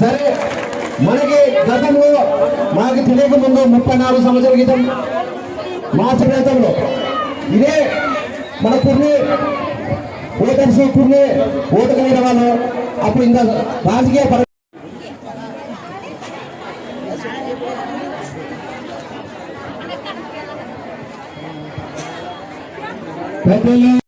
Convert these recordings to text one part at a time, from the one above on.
సరే మనకి గతంలో మాకు తెలియక ముందు ముప్పై నాలుగు సంవత్సరాల క్రితం మార్చి ప్రాంతంలో ఇదే మన కుర్ని ఓటర్స్ కుర్ని ఓటు కలిగిన వాళ్ళు అప్పుడు ఇంత రాజకీయ పర పెద్దలు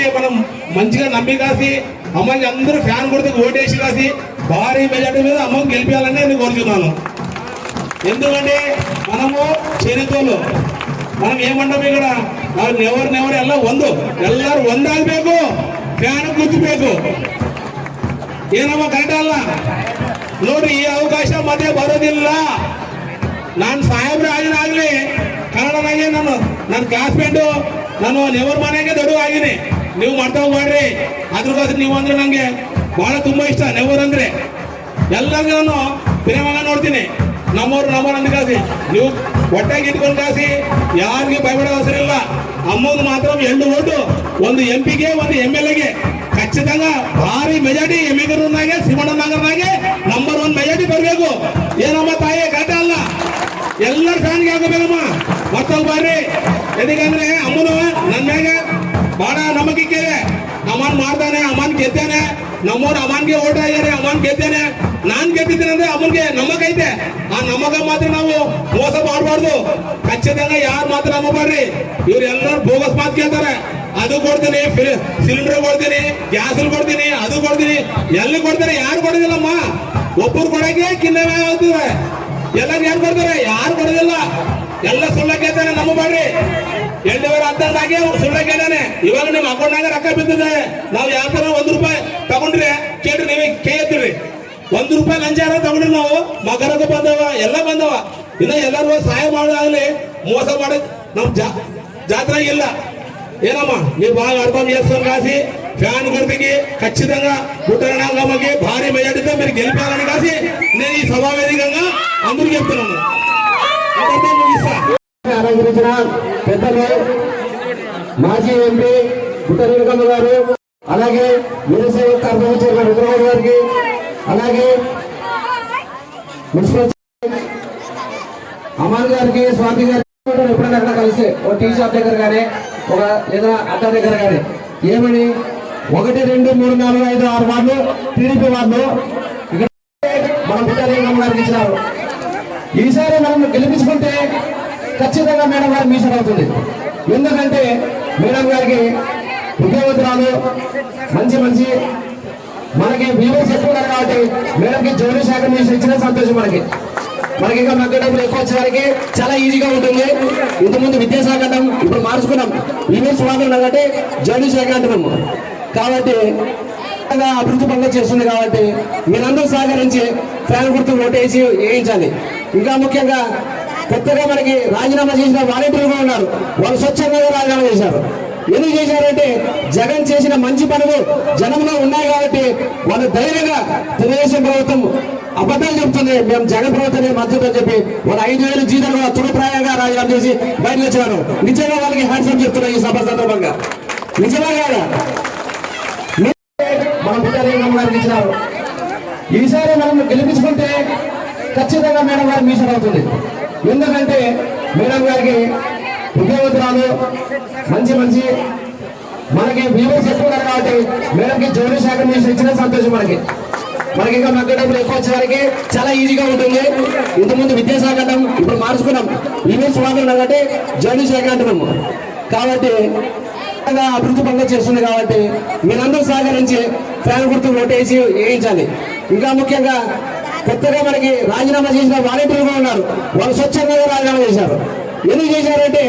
వచ్చినందుకే మనం మంచిగా నమ్మి కాసి అమ్మాయికి అందరూ ఫ్యాన్ కొడితే ఓటేసి కాసి భారీ మెజార్టీ మీద అమ్మకి గెలిపించాలని నేను కోరుతున్నాను ఎందుకంటే మనము చరిత్రలో మనం ఏమంటాం ఇక్కడ ఎవరు నెవరు ಎಲ್ಲ ಒಂದು ಎಲ್ಲರೂ ಒಂದಾಗಬೇಕು ಫ್ಯಾನ್ ಗುದ್ದಬೇಕು ಏನಮ್ಮ ಕರೆಕ್ಟ್ ಅಲ್ಲ ನೋಡ್ರಿ ಈ ಅವಕಾಶ ಮತ್ತೆ ಬರೋದಿಲ್ಲ ನಾನು ಸಾಹೇಬ್ರ ಆಗಿನಾಗ್ಲಿ ಕನ್ನಡನಾಗೆ ನಾನು ನನ್ನ ಕ್ಲಾಸ್ಮೇಟು ನಾನು ನೆವರ್ ಮನೆಗೆ ದೊಡ್ಡ ಆಗಿನಿ ನೀವು ಮಾಡ್ತಾ ಮಾಡ್ರಿ. ಅದ್ರಗೋಸ್ಕರ ನೀವು ಅಂದ್ರೆ ನಂಗೆ ಬಹಳ ತುಂಬಾ ಇಷ್ಟ. ಅಂದ್ರೆ ಎಲ್ಲರಿಗೂ ನಾನು ಪ್ರೇಮಾಗ ನೋಡ್ತೀನಿ. ನಮ್ಮವ್ರು ನಮ್ಮವ್ರು ಅಂದ್ರೆ ಕಾಸಿ. ನೀವು ಒಟ್ಟಾಗಿ ಇಟ್ಕೊಂಡು ಕಾಸಿ. ಯಾರಿಗೆ ಭಯಪಡೋ ಅವಸರಿಲ್ಲ ಅಮ್ಮವ್ರು ಮಾತ್ರ ಎರಡು ಓಟು. ಒಂದು ಎಂ ಪಿಗೆ ಒಂದು ಎಂ ಎಲ್ ಎಗೆ ಖಚಿతంగా ಭಾರಿ ಮೆಜಾರಿಟಿ ಎಂ ಎಗರ್ನಾಗೆ ಸಿಮಣ್ಣನಾಗರ್ನಾಗೆ ನಂಬರ್ ಒನ್ ಮೆಜಾರಿಟಿ ಬರಬೇಕು. ಏನಮ್ಮ ತಾಯಿ, ಕತೆ ಅಲ್ಲ. ಎಲ್ಲರ ಫ್ಯಾನ್ಗೆ ಆಗಬೇಕಮ್ಮ ಮತ್ತೊಂದು ಬಾರಿ. ಎದಕ್ಕಂದ್ರೆ, ಅಮ್ಮನ ನನ್ನ ಮ್ಯಾಗ, ಬಾಡ ನಮಗಿಕ್ಕೆ ಅಮಾನ್ ಮಾಡ್ತಾನೆ ಅಮಾನ್ ಗೆದ್ದಾನೆ. ನಮ್ಮವ್ರು ಅಮನ್ಗೆ ಓಟ ಇದ್ದಾರೆ ಅಮಾನ್ ಗೆದ್ದಾನೆ. ನಾನ್ ಗೆದ್ದಿದ್ದೇನೆ ಅಂದ್ರೆ ಅವನ್ಗೆ ನಮಗ್ ಐತೆ. ಆ ನಮಗ ಮಾತ್ರ ನಾವು ಮೋಸ ಮಾಡಬಾರ್ದು. ಖಚಿತಂಗ ಯಾರು ಮಾತ್ರ ನಮ್ಮ ಬರ್ರಿ ಇವ್ರೆಲ್ಲರೂ ಬೋಗಸ್ ಮಾತ್ ಕೇಳ್ತಾರೆ. ಅದು ಕೊಡ್ತೀನಿ ಸಿಲಿಂಡರ್ ಕೊಡ್ತೀನಿ ಗ್ಯಾಸ್ ಕೊಡ್ತೀನಿ, ಅದು ಕೊಡ್ತೀನಿ. ಎಲ್ಲಿ ಕೊಡ್ತಾರೆ, ಯಾರು ಕೊಡೋದಿಲ್ಲಮ್ಮ? ಒಬ್ಬರು ಕೊಡಕ್ಕೆ ಕಿನ್ನ ಆಗ್ತದೆ. ಎಲ್ಲರೂ ಹೆಂಗ್ ಬರ್ತಾರೆ? ಯಾರು ಬರೋದಿಲ್ಲ. ಎಲ್ಲ ಸುಳ್ಳ ಕೇಳ್ತಾನೆ ನಮ್ಮ ಬಾಡ್ರಿ ಎಣ್ಣೆವರ ಅಂತಾಗೆ ಸುಳ್ಳ ಕೇಳಾನೆ ಇವಾಗ ನಿಮ್ ಅಕೌಂಟ್ನಾಗ ರೊಕ್ಕ ಬಿದ್ದಿದೆ. ನಾವು ಯಾವ ತರ ಒಂದ್ ರೂಪಾಯಿ ತಗೊಂಡ್ರೆ, ಕೇಳ್ರಿ, ನೀವೇ ಕೇಳ್ತೀರಿ. ಒಂದ್ ರೂಪಾಯಿ ಲಂಚಾರ ತಗೊಂಡ್ರಿ ನಾವು ಮಗರದ ಬಂದವ, ಎಲ್ಲ ಬಂದವ. ಇನ್ನ ಎಲ್ಲರೂ ಸಹಾಯ ಮಾಡೋದಾಗ್ಲಿ ಮೋಸ ಮಾಡೋದ್ ನಮ್ ಜಾತ್ರೆ ಇಲ್ಲ. ఏదమ్మా? మీరు బాగా అర్థం చేస్తాం కాసి ఫ్యాన్ గురికి ఖచ్చితంగా గుట్టరణి భారీ మెజార్టీతో మీరు గెలిపారని కాసి నేను ఈ సభావేదికంగా అందరూ చెప్తున్నాను. అలంకరించిన పెద్దలు మాజీ ఎంపీ గుట్టరణకమ్మ గారు అలాగే నిరసేవ తరఫున చేసిన రుద్రమ గారికి అలాగే మున్సిపల్ గారికి స్వామి గారికి ఎప్పుడైనా కలిసి ఓ టీ షాప్ దగ్గర గానే ఒక లేదా అడ్డా దగ్గర కానీ. ఏమని? ఒకటి రెండు మూడు నాలుగు ఐదు ఆరు వార్లు టీడీపీ వార్లు ఇక్కడ మనం గుట్టనీలకమ్మ గారికి ఇచ్చినారు. ఈసారి మనం గెలిపించుకుంటే ఖచ్చితంగా మేడం గారు మీసర్ అవుతుంది ఎందుకంటే మేడం గారికి ఉద్యోగతురాలు మంచి మంచి మనకి వ్యూవర్స్ ఎక్కువ కాబట్టి మేడంకి జోడీ శాఖ మీసర్ ఇచ్చిన సంతోషం మనకి. మనకి ఇంకా మగ్గ డబ్బులు ఎక్కువ వచ్చేసరికి చాలా ఈజీగా ఉంటుంది. ఇంతకుముందు విద్యాశాఖ అంటాం ఇప్పుడు మార్చుకున్నాం. ఈవెంట్స్ వాడుతున్నాం కాబట్టి జోడీ శాఖ అంటున్నాము కాబట్టి అభివృద్ధి పనులు చేస్తుంది కాబట్టి మీరందరూ సహకరించి ఫ్యాన్ గుర్తు ఓటేసి వేయించాలి. ఇంకా ముఖ్యంగా కొత్తగా మనకి రాజీనామా చేసిన వాలంటీర్లు కూడా ఉన్నారు. వాళ్ళు స్వచ్ఛంగా రాజీనామా చేశారు. ఎందుకు చేశారంటే జగన్ చేసిన మంచి పనులు జనంలో ఉన్నాయి కాబట్టి వాళ్ళు ధైర్యంగా తెలుగుదేశం ప్రభుత్వం అబద్ధాలు చెప్తుంది మేము జగన్ మద్దతు అని చెప్పి వాళ్ళు ఐదు వేలు జీతాలు కూడా తుడప్రాయంగా రాజీనామా చేసి బయటకు వచ్చారు. నిజంగా వాళ్ళకి హ్యాండ్సప్ చెప్తున్నా ఈ సభ సందర్భంగా. నిజమే కాదా? మనం పుట్టారేమో గారికి ఇచ్చినారు. ఈసారి మనం గెలిపించుకుంటే ఖచ్చితంగా మేడం గారు మీసర్ అవుతుంది. ఎందుకంటే మేడం గారికి ఉద్యోగతురాలు మంచి మంచి మనకి వ్యూవర్స్ ఎక్కువ కాబట్టి మేడంకి జోడీ శాఖ మీసర్ ఇచ్చిన సంతోషం మనకి. మనకి ఇంకా మగ్గ డబ్బులు ఎక్కువ వచ్చేసరికి చాలా ఈజీగా ఉంటుంది. ఇంతకుముందు విద్యాశాఖ అంటాం ఇప్పుడు మార్చుకున్నాం. ఈవెంట్స్ మాత్రం కాబట్టి జోడీ శాఖ అంటున్నాము కాబట్టి అభివృద్ధి పనులు చేస్తుంది కాబట్టి మీరందరూ సహకరించి ఫ్యాన్ గుర్తు ఓటేసి వేయించాలి. ఇంకా ముఖ్యంగా కొత్తగా మనకి రాజీనామా చేసిన వాలంటీర్లు ఉన్నారు. వాళ్ళు స్వచ్ఛంగా రాజీనామా చేశారు. ఎందుకు చేశారంటే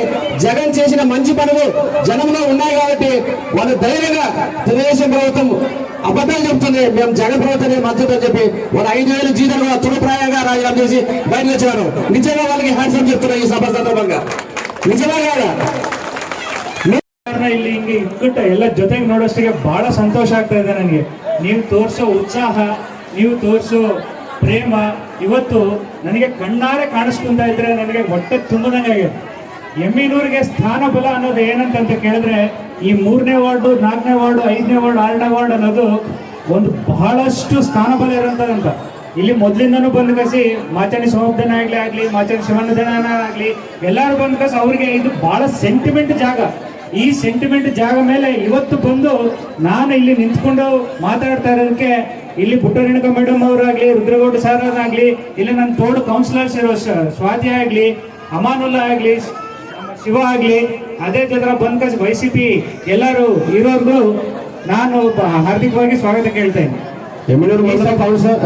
జగన్ చేసిన మంచి పనులు జనంలో ఉన్నాయి కాబట్టి వాళ్ళు ధైర్యంగా తెలుగుదేశం ప్రభుత్వం అబద్ధాలు చెప్తుంది మేము జగన్ ప్రభుత్వం మద్దతు అని చెప్పి వాళ్ళు ఐదు వేలు జీతాలు కూడా తుడప్రాయంగా రాజీనామా చేసి బయటకు వచ్చారు నిజంగా వాళ్ళకి హ్యాండ్సప్ చెప్తున్నారు ఈ సభ సందర్భంగా నిజమే కాదా ಕಾರಣ ಇಲ್ಲಿ ಹಿಂಗೆ ಇಕ್ಕಟ್ಟ ಎಲ್ಲ ಜೊತೆಗೆ ನೋಡೋಷ್ಟಿಗೆ ಬಹಳ ಸಂತೋಷ ಆಗ್ತಾ ಇದೆ ನನಗೆ ನೀವು ತೋರಿಸೋ ಉತ್ಸಾಹ ನೀವು ತೋರಿಸೋ ಪ್ರೇಮ ಇವತ್ತು ನನಗೆ ಕಣ್ಣಾರೆ ಕಾಣಿಸ್ಕೊಂತ ಇದ್ರೆ ನನಗೆ ಹೊಟ್ಟೆ ತುಂಬದಂಗೆ ಆಗಿದೆ ಎಮ್ಮಿನೂರಿಗೆ ಸ್ಥಾನ ಬಲ ಅನ್ನೋದು ಏನಂತ ಕೇಳಿದ್ರೆ ಈ ಮೂರನೇ ವಾರ್ಡು, ನಾಲ್ಕನೇ ವಾರ್ಡು, ಐದನೇ ವಾರ್ಡ್, ಆರನೇ ವಾರ್ಡ್ ಅನ್ನೋದು ಒಂದು ಬಹಳಷ್ಟು ಸ್ಥಾನ ಬಲ ಇರೋಂಥದ್ದಂತ ಇಲ್ಲಿ ಮೊದಲಿಂದನೂ ಬಂದು ಕಸಿ ಮಾಚಾಣಿ ಸೋಮಪ್ಪನ ಆಗ್ಲಿ ಆಗ್ಲಿ, ಮಾಚಾಣಿ ಶಿವಣ್ಣದನ ಆಗ್ಲಿ, ಎಲ್ಲರೂ ಬಂದು ಕಸ ಅವ್ರಿಗೆ ಇದು ಬಹಳ ಸೆಂಟಿಮೆಂಟ್ ಜಾಗ. ಈ ಸೆಂಟಿಮೆಂಟ್ ಜಾಗ ಮೇಲೆ ಇವತ್ತು ಬಂದು ನಾನು ಇಲ್ಲಿ ನಿಂತ್ಕೊಂಡು ಮಾತಾಡ್ತಾ ಇರೋದಕ್ಕೆ ಇಲ್ಲಿ ಪುಟ್ಟರೇಣುಕ ಮೇಡಮ್ ಅವರಾಗ್ಲಿ, ರುದ್ರಗೌಡ ಸರ್ ಆಗ್ಲಿ ಇಲ್ಲಿ ನನ್ನ ತೋಡು ಕೌನ್ಸಿಲರ್ಸ್ ಇರೋ ಸ್ವಾತಿ ಆಗ್ಲಿ, ಅಮಾನುಲ್ಲಾ ಆಗ್ಲಿ ಶಿವ ಆಗ್ಲಿ ಅದೇ ಜೊತೆ ಬಂದ್ಕಸ್ ವೈ ಸಿ ಪಿ ಎಲ್ಲರೂ ಇರೋರ್ಗು ನಾನು ಬ- ಹಾರ್ದಿಕವಾಗಿ ಸ್ವಾಗತ ಕೇಳ್ತೇನೆ ఎమ్మెల్యేలు మండల కౌన్సిలర్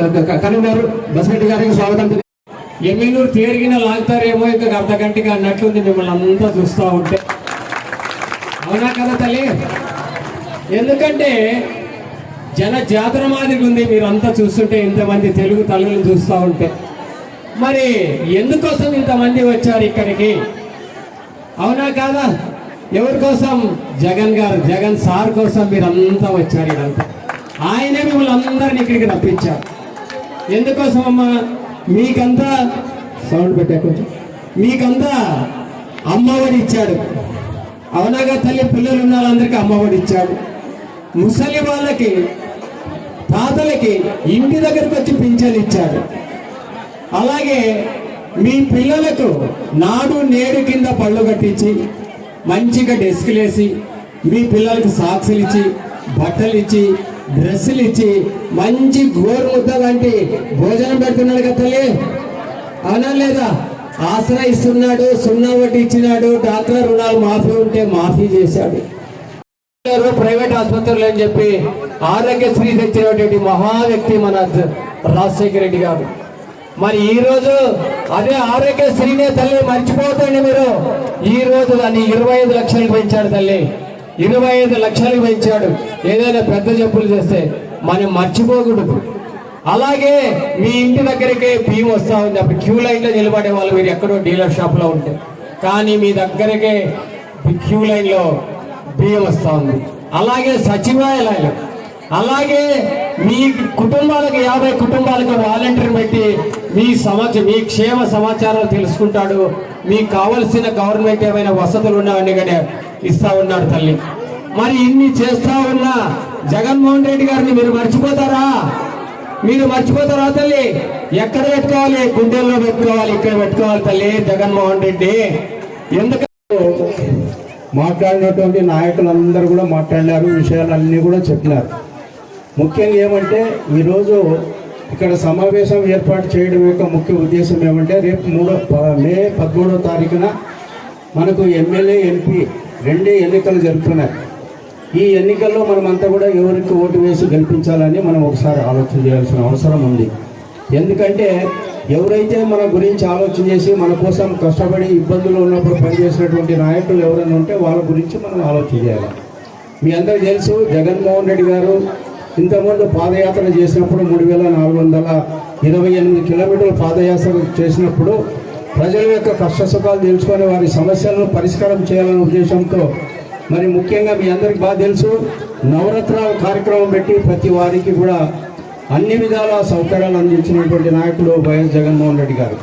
కన్వీనర్ బసిరెడ్డి గారికి స్వాగతం తెలియ- ఎమ్మెల్యూరు తేరిగిన లాగుతారేమో ఇంకా అర్ధ గంటగా అన్నట్లుంది మిమ్మల్ని అంతా చూస్తూ ఉంటే అవునా కదా తల్లి ఎందుకంటే జన జాతర మాదిరిగా ఉంది మీరంతా చూస్తుంటే ఇంతమంది తెలుగు తల్లులు చూస్తూ ఉంటే మరి ఎందుకోసం ఇంతమంది వచ్చారు ఇక్కడికి అవునా కాదా? ఎవరి కోసం? జగన్ గారు. జగన్ సార్ కోసం మీరంతా వచ్చారు ఇదంతా. ఆయనే మిమ్మల్ని అందరిని ఇక్కడికి రప్పించారు. ఎందుకోసం అమ్మా మీకంతా సౌండ్ పెట్టా కొంచెం. మీకంతా అమ్మఒడి ఇచ్చాడు. అవునాగా తల్లి పిల్లలు ఉన్న వాళ్ళందరికీ అమ్మఒడి ఇచ్చాడు. ముసలి వాళ్ళకి తాతలకి ఇంటి దగ్గరకు వచ్చి పింఛన్ ఇచ్చాడు. అలాగే మీ పిల్లలకు నాడు నేడు కింద పళ్ళు కట్టించి మంచిగా డెస్క్లు వేసి మీ పిల్లలకు సాక్సులు ఇచ్చి బట్టలు ఇచ్చి డ్రెస్సులు ఇచ్చి మంచి గోరు ముద్ద లాంటి భోజనం పెడుతున్నాడు కదా తల్లి. అవునా లేదా? ఆసరా ఇస్తున్నాడు సున్నా ఒకటి ఇచ్చినాడు డాక్టర్ రుణాలు మాఫీ ఉంటే మాఫీ చేశాడు. ప్రైవేట్ ఆసుపత్రులు అని చెప్పి ఆరోగ్యశ్రీ తెచ్చినటువంటి మహా వ్యక్తి మన రాజశేఖర రెడ్డి గారు. మరి ఈ రోజు అదే ఆరోగ్యశ్రీనే తల్లి మర్చిపోతండి మీరు. ఈ రోజు దాన్ని ఇరవై ఐదు లక్షలకు పెంచాడు తల్లి. ఇరవై ఐదు లక్షలకు పెంచాడు. ఏదైనా పెద్ద జబ్బులు చేస్తే మనం మర్చిపోకూడదు. అలాగే మీ ఇంటి దగ్గరకే బియ్యం వస్తూ ఉంది. అప్పుడు క్యూ లైన్లో నిలబడే వాళ్ళు మీరు ఎక్కడో డీలర్ షాప్లో ఉంటే. కానీ మీ దగ్గరకే క్యూ లైన్లో బియ్యం వస్తూ ఉంది. అలాగే సచివాలయాలు. అలాగే మీ కుటుంబాలకు యాభై కుటుంబాలకు వాలంటీర్ పెట్టి మీ సమాచారం మీ క్షేమ సమాచారాలు తెలుసుకుంటాడు. మీకు కావలసిన గవర్నమెంట్ ఏమైనా వసతులు ఉన్నాయని కానీ ఇస్తా ఉన్నాడు తల్లి. మరి ఇన్ని చేస్తా ఉన్న జగన్మోహన్ రెడ్డి గారిని మీరు మర్చిపోతారా? మీరు మర్చిపోతారా తల్లి? ఎక్కడ పెట్టుకోవాలి? గుండెల్లో పెట్టుకోవాలి ఇక్కడ పెట్టుకోవాలి తల్లి జగన్మోహన్ రెడ్డి. ఎందుకంటే మాట్లాడినటువంటి నాయకులందరూ కూడా మాట్లాడారు విషయాలన్నీ కూడా చెప్పినారు. ముఖ్యంగా ఏమంటే ఈరోజు ఇక్కడ సమావేశం ఏర్పాటు చేయడం యొక్క ముఖ్య ఉద్దేశం ఏమంటే రేపు మూడో ప- మే పదమూడో తారీఖున మనకు ఎమ్మెల్యే ఎంపీ రెండే ఎన్నికలు జరుగుతున్నాయి ఈ ఎన్నికల్లో మనమంతా కూడా ఎవరికి ఓటు వేసి గెలిపించాలని మనం ఒకసారి ఆలోచన చేయాల్సిన అవసరం ఉంది. ఎందుకంటే ఎవరైతే మన గురించి ఆలోచన చేసి మన కోసం కష్టపడి ఇబ్బందులు ఉన్నప్పుడు పనిచేసినటువంటి నాయకులు ఎవరైనా ఉంటే వాళ్ళ గురించి మనం ఆలోచన చేయాలి. మీ అందరికీ తెలుసు జగన్మోహన్ రెడ్డి గారు ఇంతకుముందు పాదయాత్ర చేసినప్పుడు మూడు వేల నాలుగు వందల ఇరవై ఎనిమిది కిలోమీటర్ల పాదయాత్ర చేసినప్పుడు ప్రజల యొక్క కష్ట సుఖాలు తెలుసుకొని వారి సమస్యలను పరిష్కారం చేయాలనే ఉద్దేశంతో మరి ముఖ్యంగా మీ అందరికి బాగా తెలుసు నవరత్నాల కార్యక్రమం పెట్టి ప్రతి వారికి కూడా అన్ని విధాల సౌకర్యాలు అందించినటువంటి నాయకుడు వైఎస్ జగన్మోహన్ రెడ్డి గారు.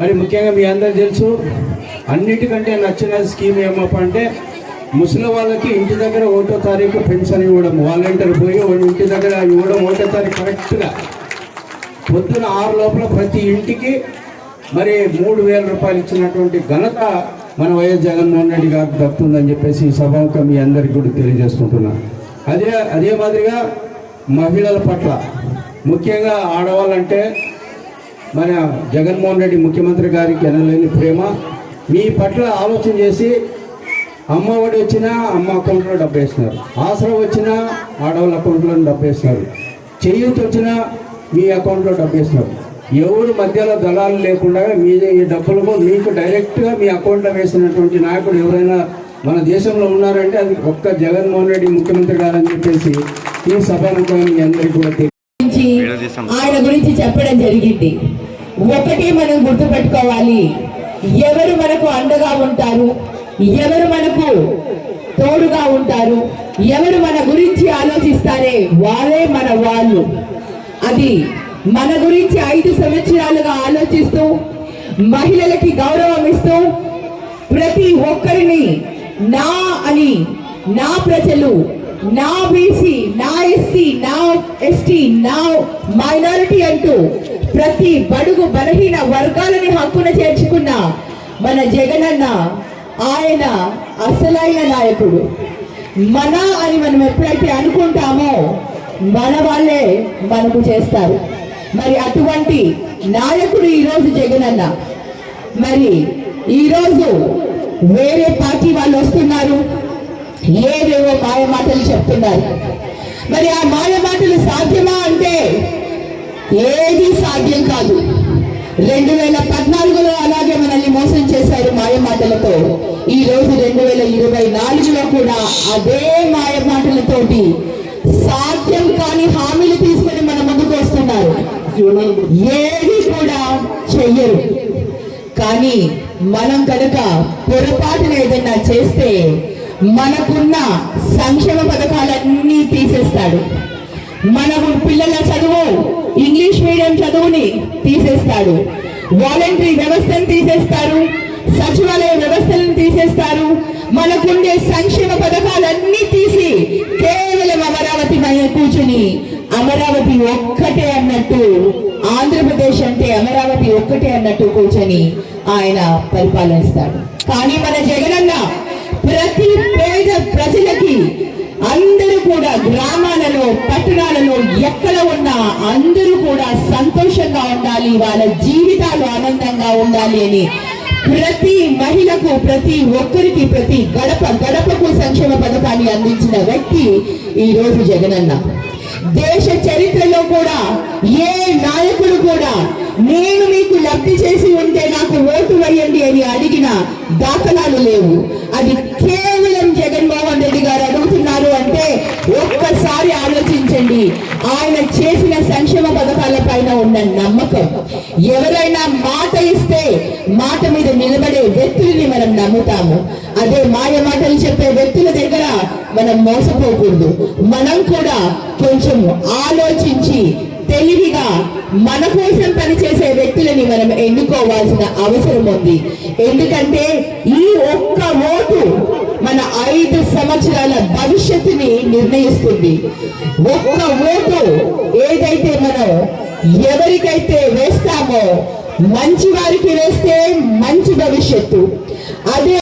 మరి ముఖ్యంగా మీ అందరికి తెలుసు అన్నిటికంటే నచ్చిన స్కీమ్ ఏమప్ప అంటే ముసలి వాళ్ళకి ఇంటి దగ్గర ఒకటో తారీఖు పెన్షన్ ఇవ్వడం వాలంటీర్ పోయి ఇంటి దగ్గర ఇవ్వడం ఒకటో తారీఖు కరెక్ట్గా. పొద్దున ఆరు లోపల ప్రతి ఇంటికి మరి మూడు వేల రూపాయలు ఇచ్చినటువంటి ఘనత మన వైఎస్ జగన్మోహన్ రెడ్డి గారికి దక్కుతుందని చెప్పేసి ఈ సభాముఖం మీ అందరికీ కూడా తెలియజేసుకుంటున్నా. అదే అదే మాదిరిగా మహిళల పట్ల ముఖ్యంగా ఆడవాళ్ళంటే మన జగన్మోహన్ రెడ్డి ముఖ్యమంత్రి గారికి ఎనలేని ప్రేమ. మీ పట్ల ఆలోచన చేసి అమ్మ ఒడి వచ్చినా అమ్మ అకౌంట్లో డబ్బు వేసినారు ఆసరా వచ్చినా ఆడవాళ్ళ అకౌంట్లో డబ్బు వేసినారు చేయూతి వచ్చినా మీ అకౌంట్లో డబ్బు వేసినారు ఎవరు మధ్యలో దళాలు లేకుండా మీ ఈ డబ్బులకు మీకు డైరెక్ట్గా మీ అకౌంట్లో వేసినటువంటి నాయకుడు ఎవరైనా మన దేశంలో ఉన్నారంటే అది ఒక్క జగన్మోహన్ రెడ్డి ముఖ్యమంత్రి గారని చెప్పేసి ఈ సభను మీ అందరికీ కూడా ఆయన గురించి చెప్పడం జరిగింది. ఒకటి మనం గుర్తుపెట్టుకోవాలి. ఎవరు మనకు అండగా ఉంటారు? ఎవరు మనకు తోడుగా ఉంటారు? ఎవరు మన గురించి ఆలోచిస్తారే? వారే మన వాళ్ళు. అది మన గురించి ఐదు సంవత్సరాలుగా ఆలోచిస్తూ మహిళలకి గౌరవం ఇస్తూ ప్రతి ఒక్కరిని నా అని నా ప్రజలు నా బీసీ నా ఎస్సీ నా ఎస్టీ నా మైనారిటీ అంటూ ప్రతి బడుగు బలహీన వర్గాలని హక్కున చేర్చుకున్న మన జగనన్న ఆయన అసలైన నాయకుడు. మన అని మనం ఎప్పుడైతే అనుకుంటామో మన వాళ్ళే మనకు చేస్తారు. మరి అటువంటి నాయకుడు ఈరోజు జగనన్న. మరి ఈరోజు వేరే పార్టీ వాళ్ళు వస్తున్నారు. ఏవేవో మాయ మాటలు చెప్తున్నారు. మరి ఆ మాయ మాటలు సాధ్యమా అంటే ఏది సాధ్యం కాదు. రెండు వేల పద్నాలుగులో అలాగే మనల్ని మోసం చేశారు మాయ మాటలతో ఈ రోజు రెండు వేల ఇరవై నాలుగులో కూడా అదే మాయ మాటలతోటి సాధ్యం కాని హామీలు తీసుకొని మన ముందుకు వస్తున్నారు. ఏది కూడా చెయ్యరు. కానీ మనం కనుక పొరపాటున ఏదైనా చేస్తే మనకున్న సంక్షేమ పథకాలన్నీ తీసేస్తాడు. మన పిల్లల చదువు ఇంగ్లీష్ మీడియం చదువుని తీసేస్తాడు. వాలంటరీ వ్యవస్థను తీసేస్తారు. సచివాలయ వ్యవస్థలను తీసేస్తారు. మనకుండే సంక్షేమ పథకాలన్నీ తీసి కేవలం అమరావతి మీద కూర్చుని అమరావతి ఒక్కటే అన్నట్టు ఆంధ్రప్రదేశ్ అంటే అమరావతి ఒక్కటే అన్నట్టు కూర్చొని ఆయన పరిపాలనిస్తాడు కానీ మన జగనన్న ప్రతి పేద ప్రజలకి అందరూ కూడా గ్రామాలలో పట్టణాలలో ఎక్కడ ఉన్నా అందరూ కూడా సంతోషంగా ఉండాలి వాళ్ళ జీవితాలు ఆనందంగా ఉండాలి అని ప్రతి మహిళకు ప్రతి ఒక్కరికి ప్రతి గడప గడపకు సంక్షేమ పథకాన్ని అందించిన వ్యక్తి ఈ రోజు జగనన్న. దేశ చరిత్రలో కూడా ఏ నాయకుడు కూడా నేను మీకు లబ్ధి చేసి ఉంటే నాకు ఓటు వేయండి అని అడిగిన దాఖలాలు లేవు. అది కేవలం జగన్మోహన్ రెడ్డి గారు ఒక్కసారి ఆలోచించండి. ఆయన చేసిన సంక్షేమ పథకాల పైన ఉన్న నమ్మకం. ఎవరైనా మాట ఇస్తే మాట మీద నిలబడే వ్యక్తుల్ని మనం నమ్ముతాము. అదే మాయ మాటలు చెప్పే వ్యక్తుల దగ్గర మనం మోసపోకూడదు. మనం కూడా కొంచెం ఆలోచించి తెలివిగా మన కోసం పనిచేసే వ్యక్తులని మనం ఎన్నుకోవాల్సిన అవసరం ఉంది. ఎందుకంటే ఈ ఒక్క ఓటు మన ఐదు సంవత్సరాల భవిష్యత్తుని నిర్ణయిస్తుంది. ఒక్క ఓటు ఏదైతే మనం ఎవరికైతే వేస్తామో మంచి వారికి వేస్తే మంచి భవిష్యత్తు. అదే